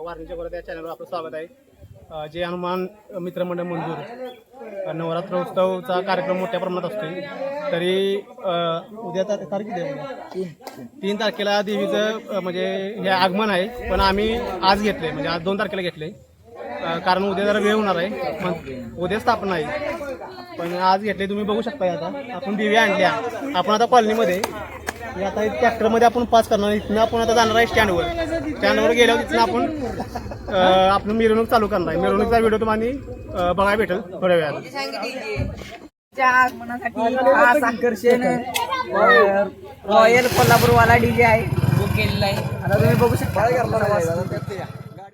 वारणीच्या गोऱ्या त्या चॅनलवर आपलं स्वागत आहे. जे हनुमान मित्रमंडळ मंजूर. नवरात्र उत्सवचा कार्यक्रम मोठ्या प्रमाणात असतो तरी उद्या तार तारीख किती आहे? तीन तारखेला देवीचं म्हणजे हे आगमन आहे. पण आम्ही आज घेतले म्हणजे आज दोन तारखेला घेतले कारण उद्या जरा वेळ होणार आहे. मग उद्या स्थापना आहे. पण आज घेतले तुम्ही बघू शकता आता. आपण देवी आणल्या. आपण आता कॉलनीमध्ये. हे आता ट्रॅक्टरमध्ये आपण पास करणार इथनं आपण आता जाणार आहे स्टँडवर स्टँडवर गेल्यावर तिथनं आपण अं, आपलं मिरवणूक चालू करणार आहे. मिरवणूकचा व्हिडिओ तुम्हाला बघायला भेटेल थोड्या वेळात च्या आगमनासाठी खास आकर्षण अ, रॉयल कोल्हापूरवाला डीजे आहे. बुक केलेला आहे आता तुम्ही बघू शकता.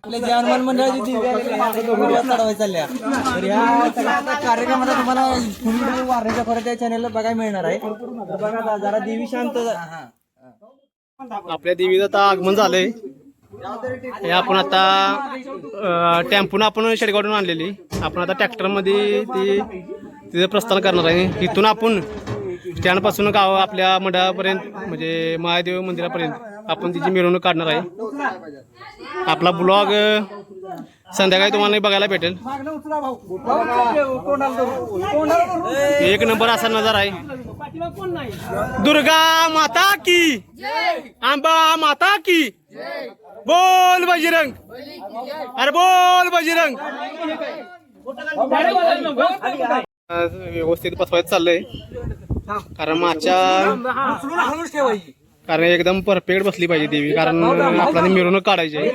आपल्या जे हनुमान मंडळाची दिव्या चालल्या. तर ह्या कार्यक्रमाला तुम्हाला फुल वारणीच्या खोऱ्या त्या चॅनलला बघायला मिळणार आहे. बघा जरा देवी शांत आपल्या देवीचं आता आगमन झालंय. हे आपण आता टेम्पून आपण शेडगावून आणलेली. आपण आता ट्रॅक्टरमध्ये ती तिचं प्रस्थान करणार आहे. इथून आपण स्टँडपासून गाव आपल्या मंडळापर्यंत म्हणजे महादेव मंदिरापर्यंत. आपण तिची मिरवणूक काढणार आहे. आपला ब्लॉग संध्याकाळी तुम्हाला बघायला भेटेल. एक नंबर असा नजारा आहे. दुर्गा माता की? आंबा माता की? बोल बजरंग. अरे बोल बजरंग. व्यवस्थित बसवायचं चाललंय. कारण माझ्या कारण एकदम परफेक्ट बसली पाहिजे देवी कारण आपल्याला मिरवणूक काढायची आहे.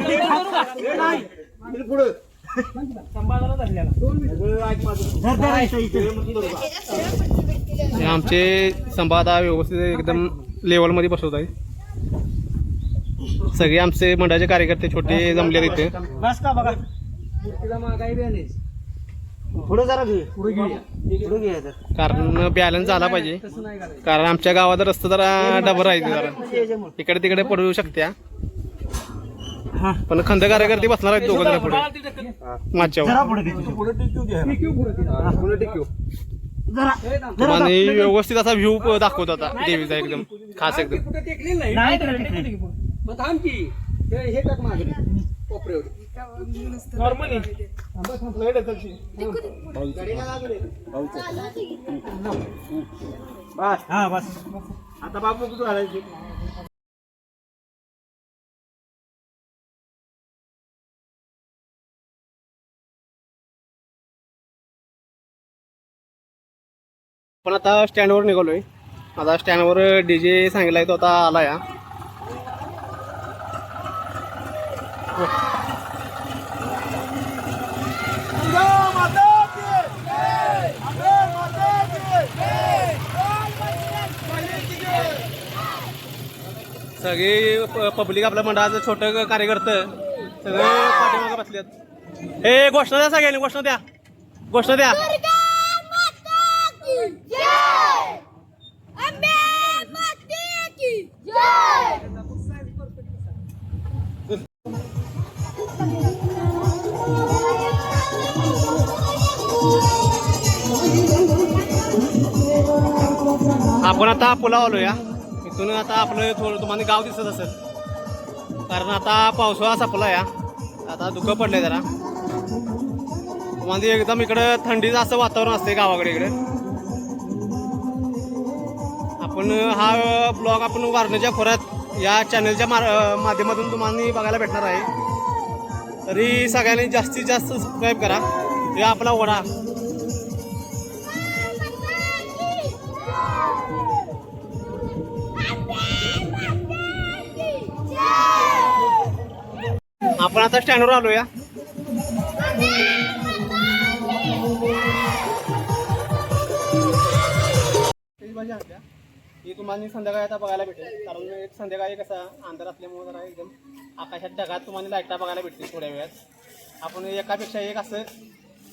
हे आमचे संवादा व्यवस्थित एकदम लेवलमध्ये बसवत आहे सगळे आमचे मंडळाचे कार्यकर्ते छोटे जमले तिथे पुढे जरा घे पुढे घेऊया. पुढे घेऊया तर कारण बॅलन्स झाला पाहिजे. कारण आमच्या गावात रस्ता जरा डबर आहे जरा. इकडे तिकडे पडू शकत्या. पण खंद कार्यकर्ते बसणार आहेत दोघं जरा पुढे. मागच्या आणि व्यवस्थित असा व्ह्यू दाखवत आता देवीचा एकदम. खास एकदम. हा बस. आता बाबू कुठं घालायचे? पण आता स्टँडवर निघालोय. आता स्टँडवर डीजे सांगितलाय तो आता आला या सगळे पब्लिक आपलं मंडळाचं छोटं कार्यकर्तं सगळे पाठीमागं बसलेत. हे घोषणा द्या सगळ्यांनी घोषणा द्या. घोषणा द्या. आपण आता पुलाव आलो या इथून आता आपलं थोडं तुम्हाला गाव दिसत असेल. कारण आता पावसाळा संपला या आता धुकं पडलं जरा. तुम्हाला एकदम इकडं थंडीचं असं वातावरण असते गावाकडे इकडे. आपण हा ब्लॉग आपण वारणेच्या खोऱ्यात या चॅनलच्या मार माध्यमातून तुम्हाला बघायला भेटणार आहे. तरी सगळ्यांनी जास्तीत जास्त सबस्क्राईब करा. हे आपला वडा. आपण आता स्टँडवर आलो या ही तुम्हाला संध्याकाळी आता बघायला भेटेल. कारण एक संध्याकाळी कसा अंधार असल्यामुळे जरा एकदम आकाशात ढगात तुम्हाला लाईटा बघायला भेटतील थोड्या वेळात. आपण एकापेक्षा एक असं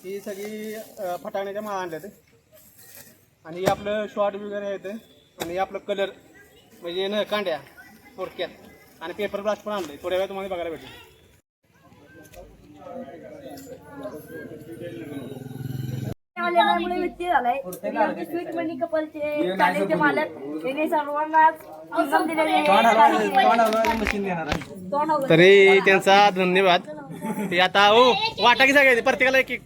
ही सगळी फटाण्याच्या माळा आणल्यात. आणि हे आपलं शॉर्ट वगैरे येतं आणि हे आपलं कलर म्हणजे न कांड्या थोडक्यात आणि पेपर ब्लास्ट पण आणलं थोड्या वेळ तुम्हाला बघायला भेटेल. आल्यामुळे व्यक्ती झालाय. तरी स्वीट मनी कपलचे मालक सर्वांना दिलेले आहे. त्यांचा धन्यवाद. ते आता हो वाटा की सगळे प्रत्येकाला एक एक.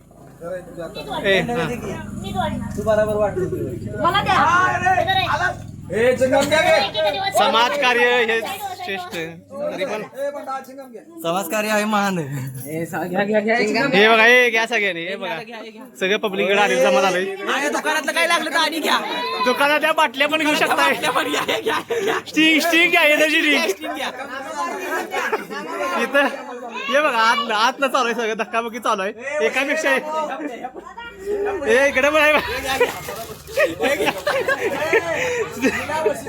ए, हा. तू बरोबर वाटतो मला द्या. समाज कार्य हे श्रेष्ठ तरी पण समाजकार्य आहे महान हे बघा हे घ्या सगळ्यांनी हे बघा. सगळे पब्लिककडे आले जमा झालंय दुकानातलं काय लागलं तर आधी घ्या. दुकानात त्या बाटल्या पण घेऊ शकताय. स्टिंग स्टिंग घ्या एनर्जी ड्रिंक इथं हे बघा आत आत न चालू आहे सगळं धक्काबुक्की चालू आहे. एकापेक्षा एक. ए इकडे पण आहे.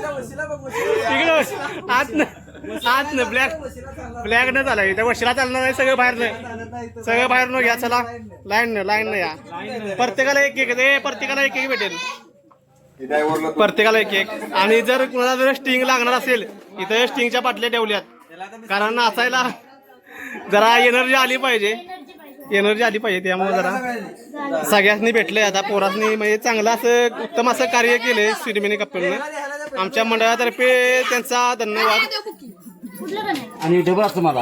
इकडे आत आज आत न ब्लॅक ब्लॅक न झाला इथे वशिला चालणार आहे सगळं बाहेर सगळं बाहेर न घ्या चला. लाईन न लाईन न या. प्रत्येकाला एक एक दे प्रत्येकाला एक एक भेटेल. प्रत्येकाला एक एक. आणि जर कुणाला जर स्टिंग लागणार असेल इथं स्टिंगच्या बाटल्या ठेवल्यात. कारण नाचायला जरा एनर्जी आली पाहिजे. एनर्जी आली पाहिजे त्यामुळे जरा सगळ्यांनी भेटलंय. आता पोरांनी म्हणजे चांगलं असं उत्तम असं कार्य केलंय सिरिमिनी कप्पेलनं आमच्या मंडळातर्फे त्यांचा धन्यवाद. आणि डबल असतो मला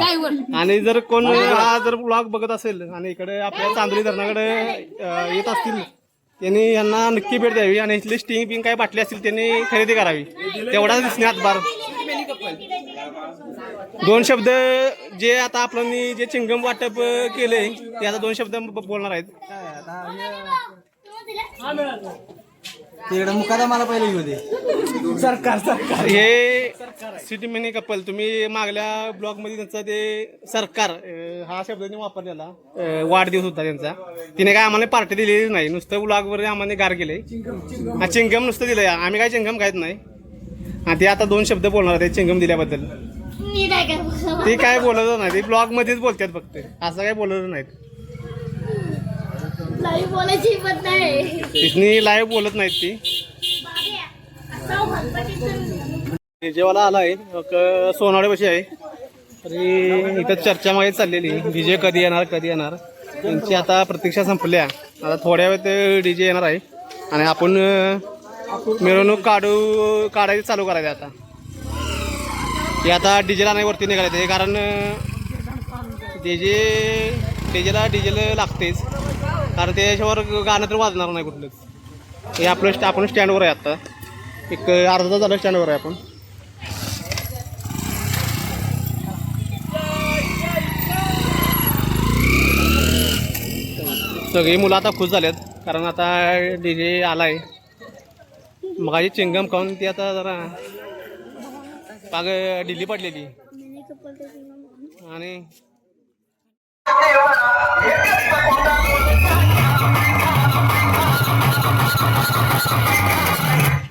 आणि जर कोण हा जर ब्लॉग बघत असेल आणि इकडे आपल्या चांदोली धरणाकडे येत असतील त्यांनी यांना नक्की भेट द्यावी आणि इथली स्टिंग बिंग काय बाटली असतील त्यांनी खरेदी करावी. तेवढाच दिसणे हातभार दोन शब्द जे आता आपण जे चिंगम वाटप केले ते आता दोन शब्द ब- बोलणार आहेत. तिकडे मुकादा मला पहिले घेऊ दे. सरकार सरकार. हे सिटी मिनी कपल तुम्ही मागल्या ब्लॉगमध्ये त्यांचा ते सरकार हा शब्द त्यांनी वापरलेला वाढदिवस होता त्यांचा. तिने काय आम्हाला पार्टी दिलेली नाही. नुसतं ब्लॉग वर आम्हाला गार केले हा चिंगम नुसतं दिलंय. आम्ही काय चिंगम खायत नाही. आणि ते आता दोन शब्द बोलणार आहेत चिंगम दिल्याबद्दल. ते काय बोलत नाही. ते ब्लॉग मध्येच बोलतात फक्त. असं काय बोलत नाहीत. लाईव्ह बोलायची हिंमत नाही. लाईव्ह बोलत नाहीत ती. डीजेवाला आलाय. सोनावडे बशी आहे? तरी इथं चर्चा मागे चाललेली. डीजे कधी येणार कधी येणार? त्यांची आता प्रतीक्षा संपल्या. आता थोड्या वेळ ते डीजे येणार आहे. आणि आपण मिरवणूक काढू काढायची चालू करायची आता. ते आता डीजेला नाही वरती निघाले ते. कारण डीजे डीजेला डीजेल लागतेच. कारण त्याच्यावर गाणं तर वाजणार नाही कुठलंच. हे आपलं स्ट- आपण स्टँडवर आहे आता. एक अर्धा तास झालं स्टँडवर आहे आपण. सगळी मुलं आता खुश झालेत कारण आता डी जे आलाय. मगाची चिंगम खाऊन ती आता जरा पाग डिली पडलेली. आणि Thank you.